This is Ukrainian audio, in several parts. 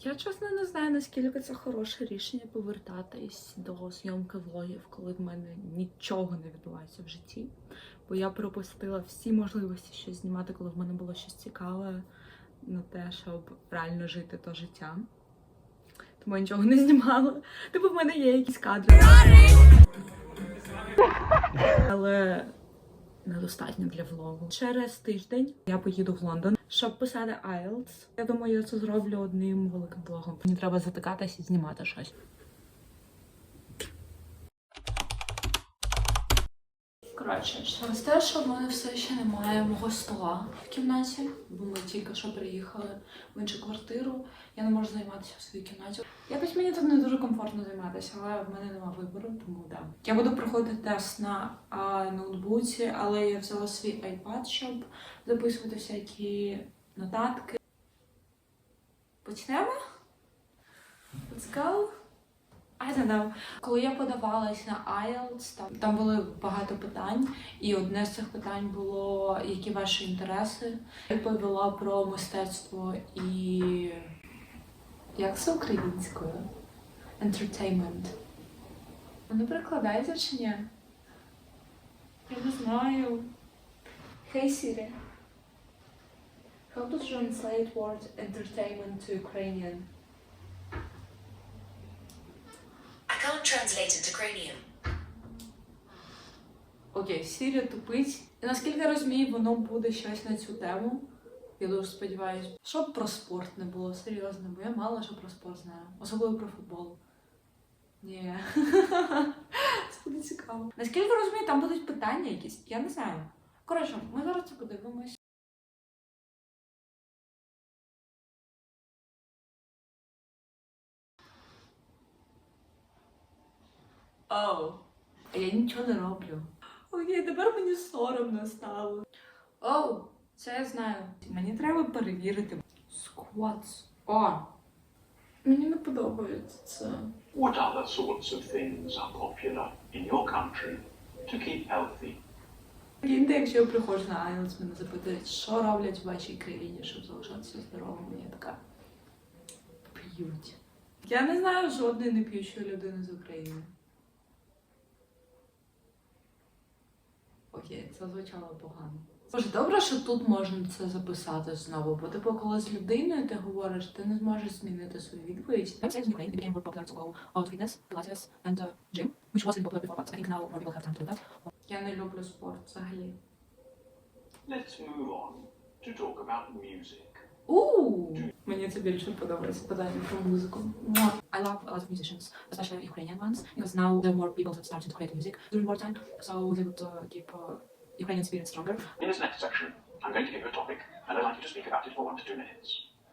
Я чесно не знаю, наскільки це хороше рішення повертатись до зйомки влогів, коли в мене нічого не відбувається в житті. Бо я пропустила всі можливості щось знімати, коли в мене було щось цікаве на те, щоб реально жити то життя. Тому я нічого не знімала. Типу, в мене є якісь кадри. Але недостатньо для влогу. Через тиждень я поїду в Лондон, щоб писати IELTS. Я думаю, я це зроблю одним великим влогом. Мені треба затикатись і знімати щось. Коротше, через те, що мене все ще немає мого стола в кімнаті, бо ми тільки що приїхали в іншу квартиру. Я не можу займатися в своїй кімнаті. Якось мені тут не дуже комфортно займатися, але в мене немає вибору, тому да. Я буду проходити тест на а, ноутбуці, але я взяла свій iPad, щоб записувати всякі нотатки. Почнемо? Let's go. I don't know. Коли я подавалась на IELTS, там, там було багато питань, і одне з цих питань було, які ваші інтереси. Я відповіла про мистецтво і як це українською? Entertainment. Воно перекладається чи ні? Я не знаю. Hey Siri. How to translate word entertainment to Ukrainian? I can't translate into cranium. Окей, Сірі тупить. І наскільки я розумію, воно буде щось на цю тему. Я дуже сподіваюся. Щоб про спорт не було серйозно, бо я мало що про спорт знаю. Особливо про футбол. Ні. Це буде цікаво. Наскільки розумію, там будуть питання якісь. Я не знаю. Коротше, ми зараз це подивимось. Оу. А я нічого не роблю. Окей, тепер мені соромно стало. Оу, це я знаю. Мені треба перевірити. Скватс. О! Мені не подобається це. What other sorts of things are popular in your country to keep healthy? Прикиньте, якщо я приходжу на IELTS, мене запитують, що роблять в вашій країні, щоб залишатися здоровим. Я така п'ють. Я не знаю жодної не п'ючої людини з України. Окей, це звучало погано. Боже, добре, що тут можна це записати знову, бо типу, коли з людиною ти говориш, ти не зможеш змінити свою відповідь. Websites in Ukraine became more popular to go out fitness, Pilates, and uh, gym, which wasn't popular before, but I think now more people have time to do that. Я не люблю спорт взагалі. Let's move on to talk about music. У мені це більше подобається питання про музику. I love a lot of musicians, especially Ukrainian ones, because now there are more people that started to create music during wartime, so they would uh, keep uh, Ukrainian spirit stronger. In this next section, I'm going to give you a topic, and I'd like you to speak about it for one to two minutes.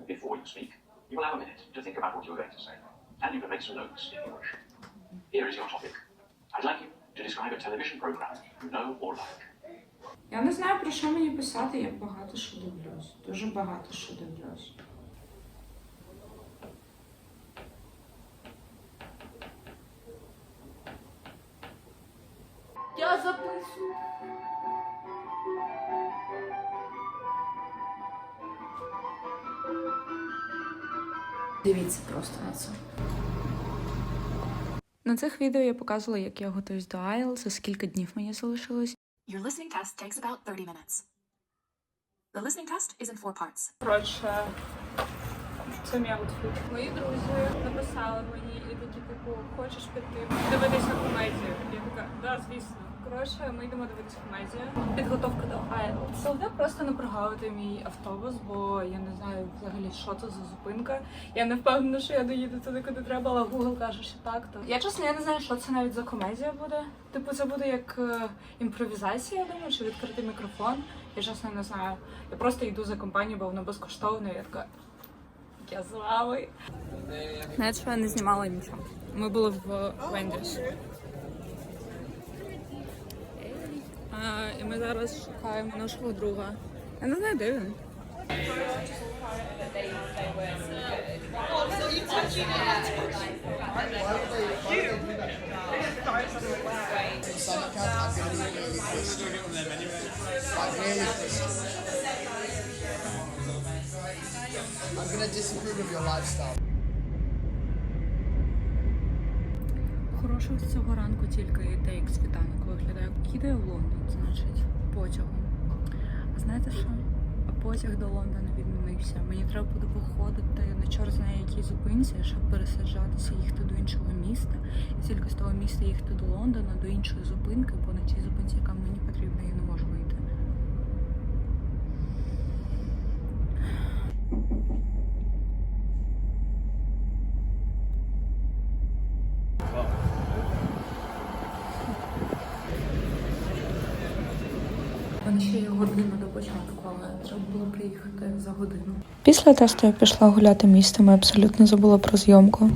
Before you speak, you will have a minute to think about what you're going to say, and you can make some notes if you wish. Here is your topic. I'd like you to describe a television program you know or like. Я не знаю, про що мені писати, я багато що дивлюсь. Дуже багато що дивлюсь. Я записую. Дивіться просто на це. На цих відео я показувала, як я готуюсь до IELTS, за скільки днів мені залишилось. Your listening test takes about 30 minutes. The listening test is in four parts. Коротше, це мій аутфіт. Мої друзі написали мені і такі, типу, хочеш піти дивитися комедію? Я така, да, звісно. Коротше, ми йдемо дивитися комедію. Підготовка до IELTS. Головне просто не прогавити мій автобус, бо я не знаю взагалі, що це за зупинка. Я не впевнена, що я доїду туди, куди треба, але Google каже, що так. То я чесно, я не знаю, що це навіть за комедія буде. Типу, це буде як е, імпровізація, я думаю, чи відкритий мікрофон. Я чесно не знаю. Я просто йду за компанію, бо воно безкоштовне. і Я така. Я з вами. Навіть що я не знімала нічого. Ми були в Вендіс. А, і ми зараз шукаємо нашого друга. Я не знаю, де він. I'm to disapprove of your lifestyle. Хорошого з цього ранку тільки ідея як світанок виглядає. Їде в Лондон, значить, потягом. А знаєте що? Потяг до Лондона відмінився. Мені треба буде виходити на чорт знає якій зупинці, щоб пересаджатися, їхати до іншого міста. І тільки з того міста їхати до Лондона, до іншої зупинки, бо на тій зупинці, яка мені потрібна, я не можу вийти. У ще є година до початку, але треба було приїхати за годину. Після тесту я пішла гуляти містом і абсолютно забула про зйомку.